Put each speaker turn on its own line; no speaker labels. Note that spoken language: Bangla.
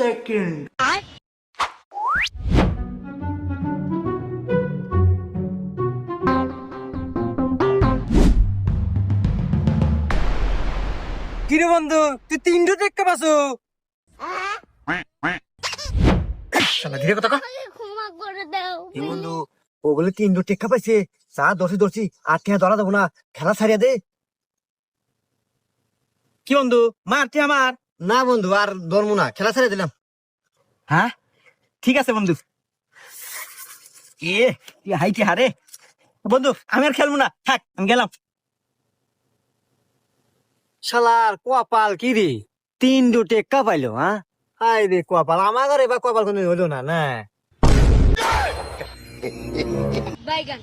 second.
কিরে বন্ধু তুই তিনটে টেক্কা পাসু
শালা ধীরে কথা কয়।
ক্ষমা করে দাও
এই বন্ধু ও বলে তিনটে টেক্কা পাইছে। চা দর্শি দর্শি আর টেহা ধরা দেবো না। খেলা ছাড়িয়া দে।
কি বন্ধু মারটি আমার?
না বন্ধু আর ধরবো না। খেলা ছাড়িয়ে দিলাম।
হ্যাঁ? ঠিক আছে বন্ধু। এ তুই হাইটি হারে? বন্ধু আমি আর খেলব না। থাক আমি গেলাম।
শালার কপাল কি রে? তিন দু টেক্কা পাইলো হ্যাঁ? আই রে কোয়াপাল আমার ঘরে এবার কোয়াপাল কোনো হইল না না?
বাইগান।